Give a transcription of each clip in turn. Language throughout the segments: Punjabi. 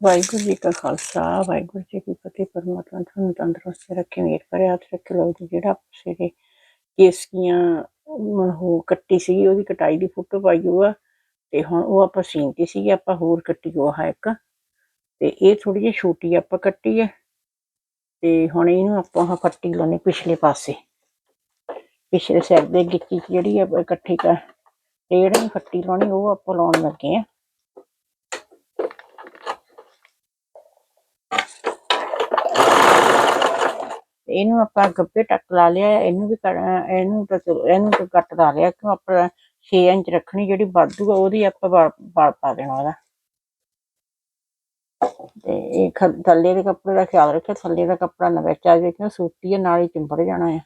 ਵਾਹਿਗੁਰੂ ਜੀ ਕਾ ਖਾਲਸਾ, ਵਾਹਿਗੁਰੂ ਜੀ ਕੀ ਫਤਿਹ। ਪਰਮਾਤਮਾ ਤੁਹਾਨੂੰ ਤੰਦਰੁਸਤ ਰੱਖੇ ਮੇਰ ਕਰੇ ਹੱਥ ਰੱਖੇ। ਲੋਕ ਜੀ, ਜਿਹੜਾ ਸਵੇਰੇ ਕੇਸਕੀਆਂ ਉਹ ਕੱਟੀ ਸੀ ਉਹਦੀ ਕਟਾਈ ਦੀ ਫੋਟੋ ਪਾਈ ਹੋਈ ਆ। ਤੇ ਹੁਣ ਉਹ ਆਪਾਂ ਸੀਨਤੀ ਸੀ ਆਪਾਂ ਹੋਰ ਕੱਟੀ ਉਹ ਹੈ ਇੱਕ। ਤੇ ਇਹ ਥੋੜੀ ਜਿਹੀ ਛੋਟੀ ਆਪਾਂ ਕੱਟੀ ਹੈ ਤੇ ਹੁਣ ਇਹਨੂੰ ਆਪਾਂ ਆਹ ਫੱਟੀ ਲਾਉਣੀ ਪਿਛਲੇ ਪਾਸੇ। ਪਿਛਲੇ ਸਾਈਡ ਦੇ ਗਿੱਚੀ 'ਚ ਜਿਹੜੀ ਆ ਇਕੱਠੀ ਕਰ ਤੇ ਜਿਹੜੀ ਫੱਟੀ ਲਾਉਣੀ, ਉਹ ਆਪਾਂ ਲਾਉਣ ਲੱਗੇ ਆ। ਇਹਨੂੰ ਆਪਾਂ ਗੱਬੇ ਟੱਕ ਲਾ ਲਿਆ, ਇਹਨੂੰ ਵੀ ਇਹਨੂੰ ਇਹਨੂੰ ਕੱਟ ਲਾ ਲਿਆ, ਕਿਉਂ ਆਪਾਂ 6 ਇੰਚ ਰੱਖਣੀ ਜਿਹੜੀ ਵਾਧੂ ਆ, ਉਹਦੀ ਆਪਾਂ ਵਲ ਪਾ ਦੇਣਾ ਉਹਦਾ। ਤੇ ਇਹ ਖ- ਥੱਲੇ ਦੇ ਕੱਪੜੇ ਦਾ ਖਿਆਲ ਰੱਖਿਆ ਥੱਲੇ ਦਾ ਕੱਪੜਾ ਨਾ ਵਿੱਚ ਆ ਜਾਵੇ, ਕਿਉਂ ਸੂਤੀ ਹੈ ਨਾਲ ਹੀ ਚਿੰਬੜ ਜਾਣਾ ਹੈ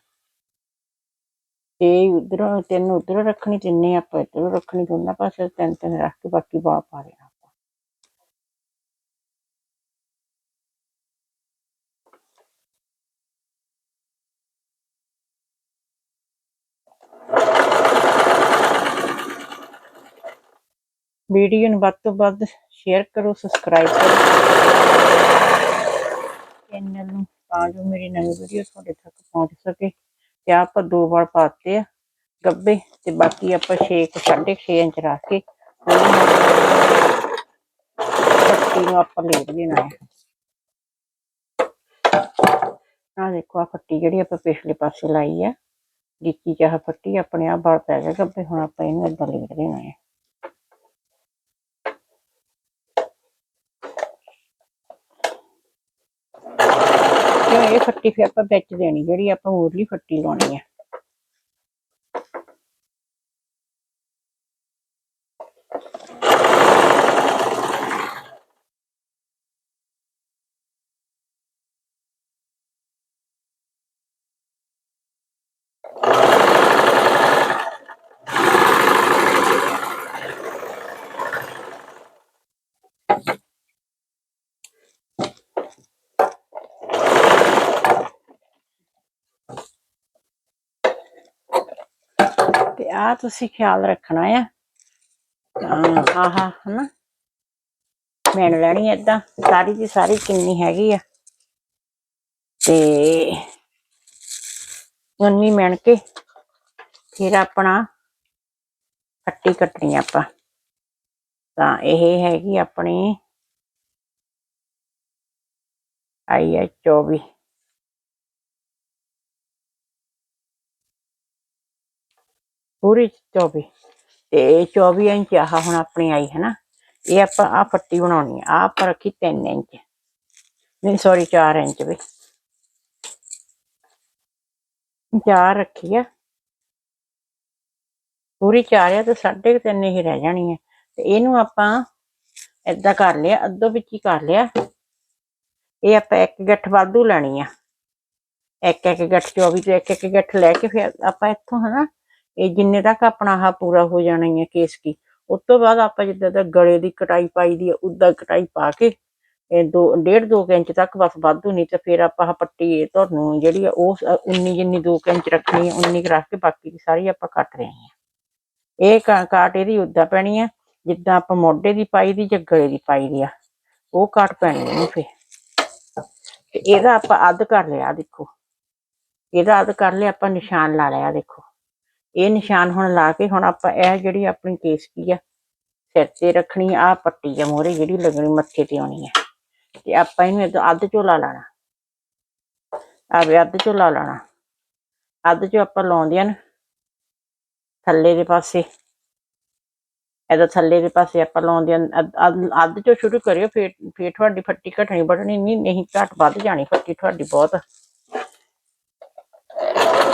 ਤੇ ਉਧਰੋਂ, ਤਿੰਨ ਉਧਰੋਂ ਰੱਖਣੀ, ਤਿੰਨੇ ਆਪਾਂ ਇੱਧਰੋਂ ਰੱਖਣੀ, ਦੋਨਾਂ ਪਾਸੇ ਤਿੰਨ ਤਿੰਨ ਰੱਖ ਕੇ ਬਾਕੀ ਵਾਲ ਪਾ ਦੇਣਾ ਆਪਾਂ ਵੀਡੀਓ ਨੂੰ ਵੱਧ ਤੋਂ ਵੱਧ ਸ਼ੇਅਰ ਕਰੋ ਸਬਸਕ੍ਰਾਈਬ ਕਰੋ ਚੈਨਲ ਨੂੰ ਤਾਂ ਜੋ ਮੇਰੀ ਨਵੀਂ ਵੀਡੀਓ ਤੁਹਾਡੇ ਤੱਕ ਪਹੁੰਚ ਸਕੇ ਤੇ ਆਹ ਆਪਾਂ ਦੋ ਵਾਰ ਪਾਤੇ ਆ ਗੱਬੇ ਤੇ ਬਾਕੀ ਆਪਾਂ 6 6.5 ਇੰਚ ਰੱਖ ਕੇ ਫੱਟੀ ਨੂੰ ਆਪਾਂ ਲੇਟ ਦੇਣਾ ਹੈ ਆ ਦੇਖੋ ਆ ਫੱਟੀ ਜਿਹੜੀ ਆਪਾਂ ਪਿਛਲੇ ਪਾਸੇ ਲਾਈ ਆ ਗਿੱਚੀ ਚਾਹ ਫੱਟੀ, ਆਪਣੇ ਆਪ ਬਾਲ ਪੈ ਗਿਆ ਗੱਬੇ ਹੁਣ ਆਪਾਂ ਇਹਨੂੰ ਏਦਾਂ ਲੇਟ ਦੇਣਾ ਹੈ। ਇਹ ਫੱਟੀ ਫਿਰ ਆਪਾਂ ਵਿੱਚ ਦੇਣੀ, ਜਿਹੜੀ ਆਪਾਂ ਮੁਰਲੀ ਫੱਟੀ ਲਾਉਣੀ ਹੈ ਤੇ ਆ ਤੁਸੀਂ ਖਿਆਲ ਰੱਖਣਾ ਆ। ਆਹ ਆਹ, ਹਨਾ। ਮੈਨ ਲੈਣੀ ਏਦਾਂ। ਸਾਰੀ ਦੀ ਸਾਰੀ ਕਿੰਨੀ ਹੈਗੀ ਆ। ਤੇ ਉਨੀ ਮਿਣ ਕੇ ਫਿਰ ਆਪਣਾ ਫੱਟੀ ਕੱਟਣੀ ਆਪਾਂ। ਤਾਂ ਇਹ ਹੈਗੀ ਆਪਣੀ ਆਈ ਹੈ 24 ਪੂਰੀ 24 ਤੇ 24 ਇੰਚ ਆਹ ਹੁਣ ਆਪਣੀ ਆਈ ਹੈ ਨਾ, ਇਹ ਆਪਾਂ ਆ ਪੱਟੀ ਬਣਾਉਣੀ ਆ। ਆਹ ਆਪਾਂ ਰੱਖੀ 3 ਇੰਚ। ਨਹੀਂ ਸੌਰੀ 4 ਇੰਚ ਵੀ। 4 ਰੱਖੀ ਆ। ਪੂਰੀ 4 ਆ ਤੇ 3.5 ਹੀ ਰਹਿ ਜਾਣੀ ਹੈ ਤੇ ਇਹਨੂੰ ਆਪਾਂ ਏਦਾਂ ਕਰ ਲਿਆ, ਅੱਧੋ ਵਿੱਚ ਹੀ ਕਰ ਲਿਆ। ਇਹ ਆਪਾਂ ਇੱਕ ਗੱਠ ਵਾਧੂ ਲੈਣੀ ਆ। ਇੱਕ ਇੱਕ ਗੱਠ 24 ਤੋਂ ਇੱਕ ਇੱਕ ਗੱਠ ਲੈ ਕੇ ਫਿਰ ਆਪਾਂ ਇੱਥੋਂ ਹਨਾ ਇਹ ਜਿੰਨੇ ਤੱਕ ਆਪਣਾ ਆਹ ਪੂਰਾ ਹੋ ਜਾਣਾ ਹੀ ਹੈ ਕੇਸ ਕੀ, ਉਸ ਤੋਂ ਬਾਅਦ ਆਪਾਂ ਜਿੱਦਾਂ ਦਾ ਗਲੇ ਦੀ ਕਟਾਈ ਪਾਈ ਦੀ ਆ, ਉਦਾਂ ਕਟਾਈ ਪਾ ਕੇ, ਇਹ ਦੋ, ਡੇਢ ਦੋ ਕੁ ਇੰਚ ਤੱਕ ਬਸ ਵਾਧੂ ਨਹੀਂ ਤੇ ਫਿਰ ਆਪਾਂ ਪੱਟੀ ਤੁਹਾਨੂੰ ਜਿਹੜੀ ਆ ਉਹ ਸ- ਉਨੀ ਜਿੰਨੀ ਦੋ ਕੁ ਇੰਚ ਰੱਖਣੀ ਹੈ ਉਨੀ ਕੁ ਰੱਖ ਕੇ ਬਾਕੀ ਦੀ ਸਾਰੀ ਆਪਾਂ ਕੱਟ ਰਹੇ ਹਾਂ। ਇਹ ਕਾ- ਕਾਟ ਇਹਦੀ ਉਦਾਂ ਪੈਣੀ ਆ, ਜਿੱਦਾਂ ਆਪਾਂ ਮੋਢੇ ਦੀ ਪਾਈ ਦੀ ਜਾਂ ਗਲੇ ਦੀ ਪਾਈ ਦੀ ਆ, ਉਹ ਕਾਟ ਪੈਣੀ ਇਹਨੂੰ ਫਿਰ। ਤੇ ਇਹਦਾ ਆਪਾਂ ਅੱਧ ਕਰ ਲਿਆ ਦੇਖੋ, ਇਹਦਾ ਅੱਧ ਕਰ ਲਿਆ, ਆਪਾਂ ਨਿਸ਼ਾਨ ਲਾ ਲਿਆ ਦੇਖੋ। ਇਹ ਨਿਸ਼ਾਨ ਹੁਣ ਲਾ ਕੇ ਹੁਣ ਆਪਾਂ ਇਹ ਜਿਹੜੀ ਆਪਣੀ ਕੇਸ ਕੀ ਆ, ਸਿਰ ਤੇ ਰੱਖਣੀ ਆ ਪੱਟੀ ਆ ਮੋਰੇ ਜਿਹੜੀ ਲੱਗਣੀ ਮੱਥੇ ਤੇ ਆਉਣੀ ਹੈ ਤੇ ਆਪਾਂ ਇਹਨੂੰ ਏਦਾਂ ਅੱਧ ਚੋਂ ਲਾ ਲੈਣਾ। ਆ ਵੀ ਅੱਧ ਚੋਂ ਲਾ ਲੈਣਾ। ਅੱਧ ਚੋਂ ਆਪਾਂ ਲਾਉਂਦੇ ਨੇ, ਥੱਲੇ ਦੇ ਪਾਸੇ, ਇਹਦਾ ਥੱਲੇ ਦੇ ਪਾਸੇ ਆਪਾਂ ਲਾਉਂਦੇ ਆਂ, ਅੱਧ- ਅੱਧ ਅੱਧ ਚੋਂ ਸ਼ੁਰੂ ਕਰਿਓ, ਫਿਰ ਫਿਰ ਤੁਹਾਡੀ ਫੱਟੀ ਘਟਣੀ ਵੱਢਣੀ, ਨਹੀਂ ਨਹੀਂ, ਘਟ ਵੱਧ ਜਾਣੀ ਫੱਟੀ ਤੁਹਾਡੀ ਬਹੁਤ।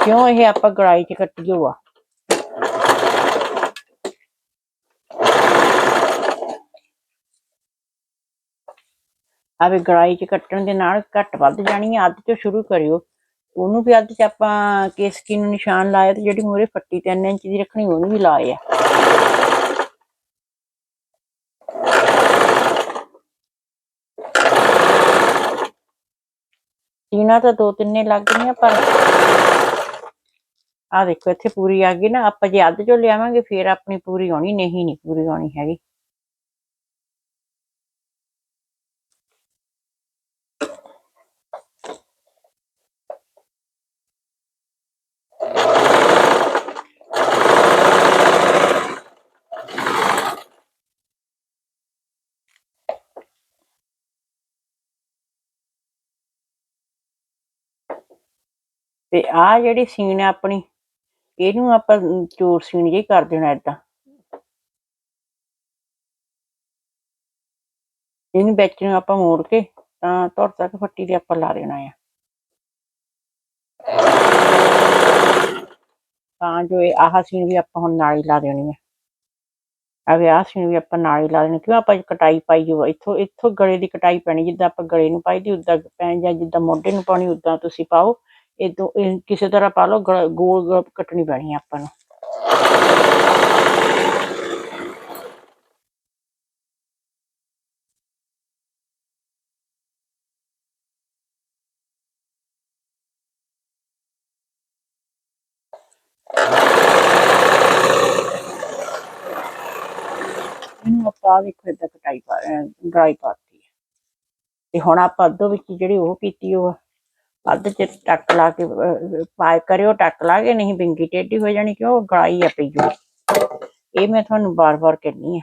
ਕਿਉਂ ਇਹ ਆਪਾਂ ਗੜਾਈ ਚ ਕੱਟੀ ਹੋਆ ਆ? ਆਵੇ ਗੜਾਈ ਚ ਕੱਟਣ ਦੇ ਨਾਲ ਘੱਟ ਵੱਧ ਜਾਣੀ ਹੈ ਅੱਧ ਚੋਂ ਸ਼ੁਰੂ ਕਰਿਓ। ਉਹਨੂੰ ਵੀ ਅੱਧ ਚ ਆਪਾਂ ਕੇਸਕੀ ਨੂੰ ਨਿਸ਼ਾਨ ਲਾਇਆ ਤੇ ਜਿਹੜੀ ਮੂਰੇ ਫੱਟੀ 3 ਇੰਚ ਦੀ ਰੱਖਣੀ ਉਹਨੂੰ ਵੀ ਲਾਏ ਆ ਤਾਂ ਦੋ ਤਿੰਨੇ ਲੱਗ ਗਈਆਂ ਪਰ ਆ ਦੇਖੋ ਇੱਥੇ ਪੂਰੀ ਆ ਗਈ ਨਾ, ਆਪਾਂ ਜੇ ਅੱਧ ਚੋਂ ਲਿਆਵਾਂਗੇ, ਫੇਰ ਆਪਣੀ ਪੂਰੀ ਆਉਣੀ, ਨਹੀਂ ਨਹੀਂ ਪੂਰੀ ਆਉਣੀ ਹੈਗੀ। ਤੇ ਆ ਜਿਹੜੀ ਸੀਨ ਹੈ ਆਪਣੀ, ਇਹਨੂੰ ਆਪਾਂ ਚੋਰ ਸੀਨ ਜਿਹੀ ਕਰ ਦੇਣਾ ਏਦਾਂ। ਇਹਨੂੰ ਵਿੱਚ ਨੂੰ ਆਪਾਂ ਮੋੜ ਕੇ ਤਾਂ ਧੁਰ ਤੱਕ ਫੱਟੀ ਤੇ ਆਪਾਂ ਲਾ ਦੇਣਾ ਆ। ਤਾਂ ਜੋ ਇਹ ਆਹ ਸੀਨ ਵੀ ਆਪਾਂ ਹੁਣ ਨਾਲ ਹੀ ਲਾ ਦੇਣੀ ਹੈ ਆ। ਵੀ ਆਹ ਸੀਨ ਵੀ ਆਪਾਂ ਨਾਲ ਹੀ ਲਾ ਦੇਣੀ, ਕਿਉਂ ਆਪਾਂ ਕਟਾਈ ਪਾਈ ਹੋ ਇੱਥੋਂ ਇੱਥੋਂ ਗਲੇ ਦੀ ਕਟਾਈ ਪੈਣੀ, ਜਿੱਦਾਂ ਆਪਾਂ ਗਲੇ ਨੂੰ ਪਾਈ ਦੀ, ਉਦਾਂ ਪੈਣ ਜਾਂ ਜਿੱਦਾਂ ਮੋਢੇ ਨੂੰ ਪਾਉਣੀ, ਉਦਾਂ ਤੁਸੀਂ ਪਾਓ। ਇਦੋਂ ਇਹ ਕਿਸੇ ਤਰ੍ਹਾਂ ਪਾ ਲਓ ਗਲ- ਗੋਲ ਗੋਲ ਕੱਟਣੀ ਪੈਣੀ ਆ ਆਪਾਂ ਨੂੰ। ਇਹਨੂੰ ਆਪਾਂ ਆਹ ਦੇਖੋ ਏਦਾਂ ਕਟਾਈ ਪਾ ਡਰਾਈ ਪਾਤੀ ਹੈ। ਤੇ ਹੁਣ ਆਪਾਂ ਅੱਧੋ ਵਿੱਚ ਜਿਹੜੀ ਉਹ ਕੀਤੀ ਉਹ ਆ, ਅੱਧ ਚ ਟੱਕ ਲਾ ਕੇ ਪਾ ਕਰਿਓ ਟੱਕ ਲਾ ਕੇ, ਨਹੀਂ ਬਿੰਗੀ ਟੇਢੀ ਹੋ ਜਾਣੀ ਕਿਉਂ? ਗਲਾਈ ਆ ਪਈ ਜੋ ਇਹ ਮੈਂ ਤੁਹਾਨੂੰ ਬਾਰ-ਬਾਰ ਕਹਿਣੀ ਆ।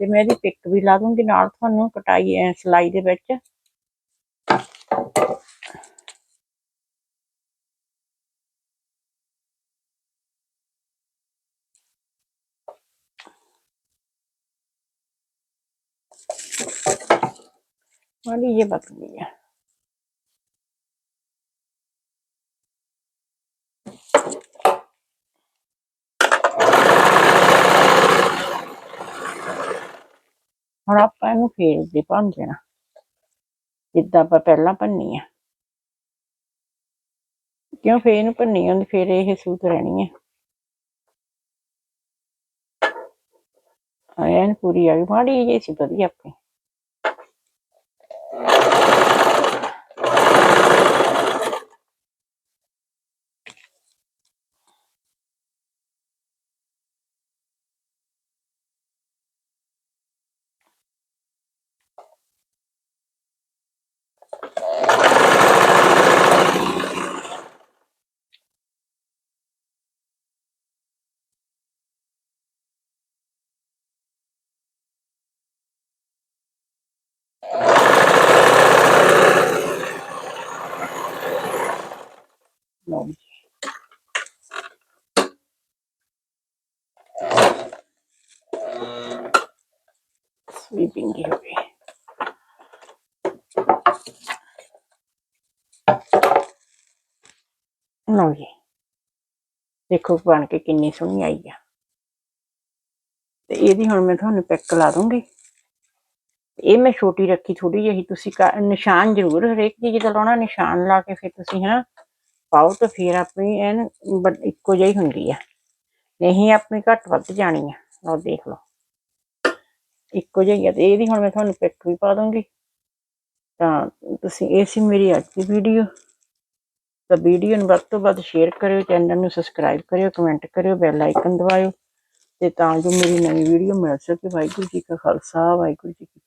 ਤੇ ਮੈਂ ਇਹਦੀ ਪਿਕ ਵੀ ਲਾ ਦੂੰਗੀ ਨਾਲ ਤੁਹਾਨੂੰ ਕਟਾਈ ਅਹ, ਸਿਲਾਈ ਦੇ ਵਿੱਚ। ਵਾਲੀ ਇਹ ਬਕਨੀ ਹੈ ਹੁਣ ਆਪਾਂ ਇਹਨੂੰ ਫੇਰ ਦੇ ਭੰਨ ਦੇਣਾ ਜਿੱਦਾਂ ਆਪਾਂ ਪਹਿਲਾਂ ਭੰਨੀ ਆ। ਕਿਉਂ ਫੇਰ ਇਹਨੂੰ ਭੰਨੀ ਹੁੰਦੀ ਫੇਰ ਇਹ ਸੂਤ ਰਹਿਣੀ ਹੈ ਐਨ ਪੂਰੀ ਆ ਗਈ। ਮਾੜੀ ਜਿਹੀ ਸੀ, ਵਧੀਆ ਆਪਣੀ ਲਓ ਜੀ ਲਓ ਜੀ ਦੇਖੋ ਬਣ ਕੇ ਕਿੰਨੀ ਸੋਹਣੀ ਆਈ ਆ। ਤੇ ਇਹਦੀ ਹੁਣ ਮੈਂ ਤੁਹਾਨੂੰ ਪਿਕ ਲਾ ਦੂੰਗੀ। ਇਹ ਮੈਂ ਛੋਟੀ ਰੱਖੀ ਥੋੜੀ ਜਿਹੀ, ਤੁਸੀਂ ਕ- ਨਿਸ਼ਾਨ ਜ਼ਰੂਰ ਹਰੇਕ ਚੀਜ਼ ਦਾ ਲਾਉਣਾ, ਨਿਸ਼ਾਨ ਲਾ ਕੇ ਫਿਰ ਤੁਸੀਂ ਹਾਂ ਪਾਓ ਤਾਂ ਫਿਰ ਆਪਣੀ ਐਨ ਇੱਕੋ ਜਿਹੀ ਹੁੰਦੀ ਆ। ਨਹੀਂ, ਆਪਣੀ ਘੱਟ ਵੱਧ ਜਾਣੀ ਆ, ਲਓ ਦੇਖ ਲਓ। ਇੱਕੋ ਜਿਹੀ ਆ ਤੇ ਇਹਦੀ ਹੁਣ ਮੈਂ ਤੁਹਾਨੂੰ ਪਿਕ ਵੀ ਪਾ ਦੂੰਗੀ। ਤਾਂ ਤੁਸੀਂ, ਇਹ ਸੀ ਮੇਰੀ ਅੱਜ ਦੀ ਵੀਡੀਓ। ਤਾਂ ਵੀਡੀਓ ਨੂੰ ਵੱਧ ਤੋਂ ਵੱਧ ਸ਼ੇਅਰ ਕਰਿਓ, ਚੈਨਲ ਨੂੰ ਸਬਸਕ੍ਰਾਈਬ ਕਰਿਓ, ਕਮੈਂਟ ਕਰਿਓ, ਬੈਲ ਆਈਕਨ ਦਬਾਇਓ। ਤੇ ਤਾਂ ਜੋ ਮੇਰੀ ਨਵੀਂ ਵੀਡੀਓ ਮਿਲ ਸਕੇ। ਵਾਹਿਗੁਰੂ ਜੀ ਕਾ ਖਾਲਸਾ, ਵਾਹਿਗੁਰੂ ਜੀ ਕੀ